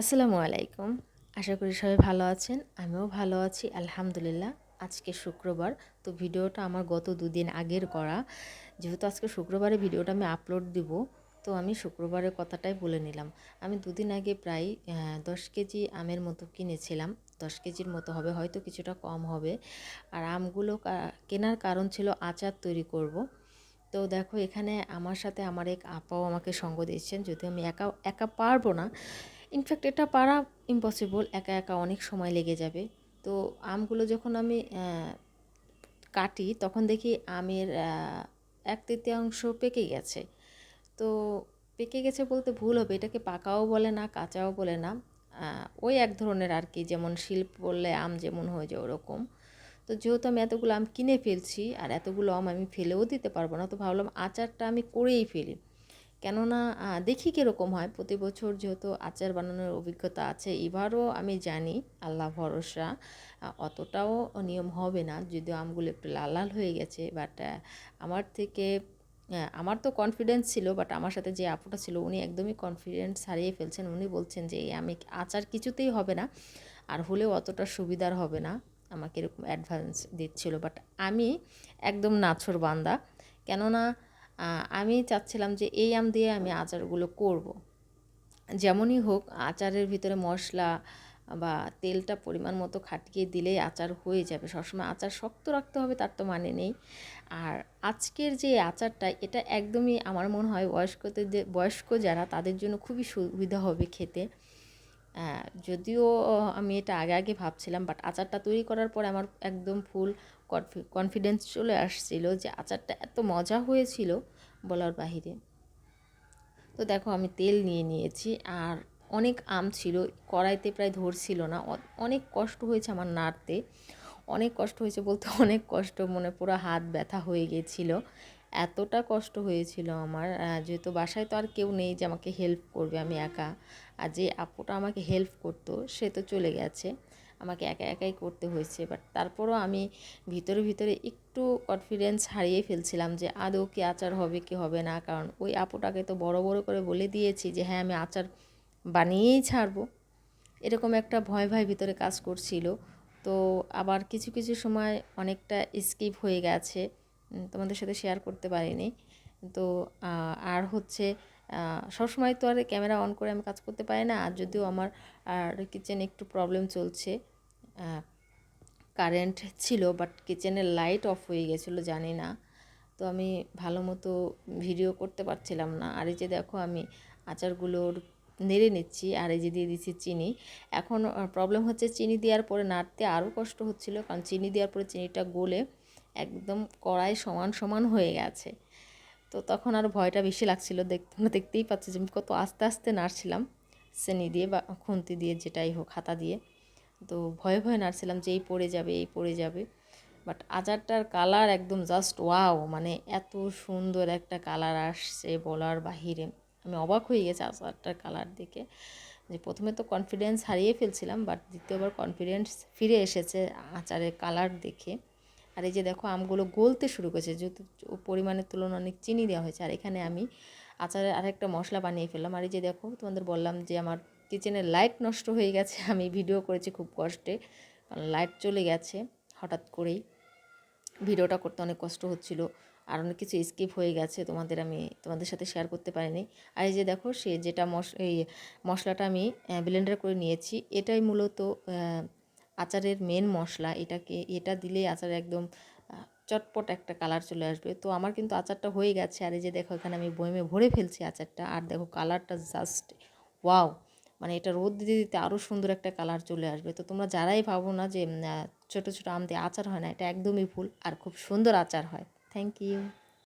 আসসালামু আলাইকুম। আশা করি সবাই ভালো আছেন, আমিও ভালো আছি, আলহামদুলিল্লাহ। আজকে শুক্রবার, তো ভিডিওটা আমার গত দুদিন আগের করা। যেহেতু আজকে শুক্রবারে ভিডিওটা আমি আপলোড দিব, তো আমি শুক্রবারের কথাটাই বলে নিলাম। আমি দুদিন আগে প্রায় দশ কেজি আমের মতো কিনেছিলাম। দশ কেজির মতো হবে, হয়তো কিছুটা কম হবে। আর আমগুলো কেনার কারণ ছিল আচার তৈরি করব। তো দেখো, এখানে আমার সাথে আমার এক আপাও আমাকে সঙ্গ দিচ্ছেন যদি আমি একা একা পারব না। ইনফ্যাক্ট এটা পারা ইম্পসিবল একা একা অনেক সময় লেগে যাবে। তো আমগুলো যখন আমি কাটি, তখন দেখি আমের এক তৃতীয়াংশ পেকে গেছে। তো পেকে গেছে বলতে ভুল হবে, এটাকে পাকাও বলে না, কাঁচাও বলে না। ওই এক ধরনের আর কি, যেমন শিল্প বললে আম যেমন হয়ে যায় ওরকম। তো যেহেতু আমি এতগুলো আম কিনে ফেলছি, আর এতগুলো আম আমি ফেলেও দিতে পারব না, তো ভাবলাম আচারটা আমি করেই ফেলি। কেননা দেখি কীরকম হয়। প্রতি বছর যেহেতু আচার বানানোর অভিজ্ঞতা আছে, এবারও আমি জানি, আল্লাহ ভরসা অতটাও নিয়ম হবে না। যদিও আমগুলো একটু লাল লাল হয়ে গেছে বাট আমার থেকে আমার তো কনফিডেন্স ছিল বাট আমার সাথে যে আপুটা ছিল, উনি একদমই কনফিডেন্স হারিয়ে ফেলছেন। উনি বলছেন যে আমি আচার কিছুতেই হবে না, আর হলেও অতটা সুবিধার হবে না। আমাকে এরকম অ্যাডভান্স দিচ্ছিল বাট আমি একদম নাছর বান্দা। কেননা আমি চাচ্ছিলাম যে এই আম দিয়ে আমি আচারগুলো করব। যেমনই হোক, আচারের ভিতরে মশলা বা তেলটা পরিমাণ মতো খাটিয়ে দিলেই আচার হয়ে যাবে। সবসময় আচার শক্ত রাখতে হবে, তার তো মানে নেই। আর আজকের যে আচারটা, এটা একদমই আমার মনে হয় বয়স্কদের, বয়স্ক যারা, তাদের জন্য খুবই সুবিধা হবে খেতে। যদিও আমি এটা আগে আগে ভাবছিলাম বাট আচারটা তৈরি করার পর আমার একদম ফুল কনফিডেন্স চলে আসছিল যে আচারটা এত মজা হয়েছিল বলার বাহিরে। তো দেখো, আমি তেল নিয়ে নিয়েছি, আর অনেক আম ছিল, কড়াইতে প্রায় ধরছিল না। অনেক কষ্ট হয়েছে আমার নাড়তে। অনেক কষ্ট হয়েছে বলতে অনেক কষ্ট, মনে পুরো হাত ব্যথা হয়ে গিয়েছিল এতটা কষ্ট হয়েছিল আমার যেহেতু বাসায় তো আর কেউ নেই যে আমাকে হেল্প করবে আমি একা। আর যে আপুটা আমাকে হেল্প করতো, সে তো চলে গেছে। আমাকে একা একাই করতে হয়েছে। বাট তারপরও আমি ভিতরে ভিতরে একটু কনফিডেন্স হারিয়ে ফেলছিলাম যে আদৌ কি আচার হবে, কি হবে না। কারণ ওই আপুটাকে তো বড় বড় করে বলে দিয়েছি যে হ্যাঁ আমি আচার বানিয়েই ছাড়বো। এরকম একটা ভয় ভয় ভিতরে কাজ করছিল। তো আবার কিছু কিছু সময় অনেকটা স্কিপ হয়ে গেছে। তোমাদের সাথে শেয়ার করতে পারিনি। তো আর হচ্ছে সবসময় তো আর ক্যামেরা অন করে আমি কাজ করতে পারি না। আর যদিও আমার, আর কিচেনে একটু প্রবলেম চলছে কারেন্ট ছিল বাট কিচেনের লাইট অফ হয়ে গেছিল, জানি না। তো আমি ভালো মতো ভিডিও করতে পারছিলাম না। আর এই যে দেখো, আমি আচারগুলোর নেড়ে নিচ্ছি, আর এই যে দিয়ে দিচ্ছি চিনি। এখন প্রবলেম হচ্ছে চিনি দেওয়ার পরে নাড়তে আরও কষ্ট হচ্ছিল, কারণ চিনি দেওয়ার পরে চিনিটা গলে একদম কড়াই সমান সমান হয়ে গেছে। তো তখন আর ভয়টা বেশি লাগছিল দেখ তোমরা দেখতেই পাচ্ছি যে আমি কত আস্তে আস্তে নাড়ছিলাম শ্রেণি দিয়ে বা খুন্তি দিয়ে যেটাই হোক, হাতা দিয়ে। তো ভয়ে ভয়ে নাড়ছিলাম যে এই পড়ে যাবে, এই পড়ে যাবে। বাট আচারটার কালার একদম জাস্ট ওয়াও মানে এত সুন্দর একটা কালার আসছে বলার বাহিরে। আমি অবাক হয়ে গেছি আচারটার কালার দেখে যে প্রথমে তো কনফিডেন্স হারিয়ে ফেলছিলাম, বাট দ্বিতীয়বার কনফিডেন্স ফিরে এসেছে আচারের কালার দেখে। আর এই যে দেখো আমগুলো গলতে শুরু করেছে যেহেতু পরিমাণের তুলনায় অনেক চিনি দেওয়া হয়েছে। আর এখানে আমি আচারের আরেকটা মশলা বানিয়ে ফেললাম। আর এই যে দেখো, তোমাদের বললাম যে আমার কিচেনের লাইট নষ্ট হয়ে গেছে, আমি ভিডিও করেছি খুব কষ্টে, কারণ লাইট চলে গেছে হঠাৎ করেই। ভিডিওটা করতে অনেক কষ্ট হচ্ছিল, আর অনেক কিছু স্কিপ হয়ে গেছে, তোমাদের আমি তোমাদের সাথে শেয়ার করতে পারিনি। আর এই যে দেখো, সে যেটা মশ, এই মশলাটা আমি ব্লেন্ডার করে নিয়েছি, এটাই মূলত আচারের মেন মশলা, এটাকে, এটা দিলেই আচার একদম চটপট একটা কালার চলে আসবে। তো আমার কিন্তু আচারটা হয়ে গেছে। আর এই যে দেখো, এখানে আমি বয়মে ভরে ফেলছি আচারটা। আর দেখো কালারটা জাস্ট ওয়াও মানে এটা রোদ দিতে দিতে আরও সুন্দর একটা কালার চলে আসবে। তো তোমরা যারাই ভাবো না যে ছোটো ছোটো আম দিয়ে আচার হয় না, এটা একদমই ভুল। আর খুব সুন্দর আচার হয়। Thank you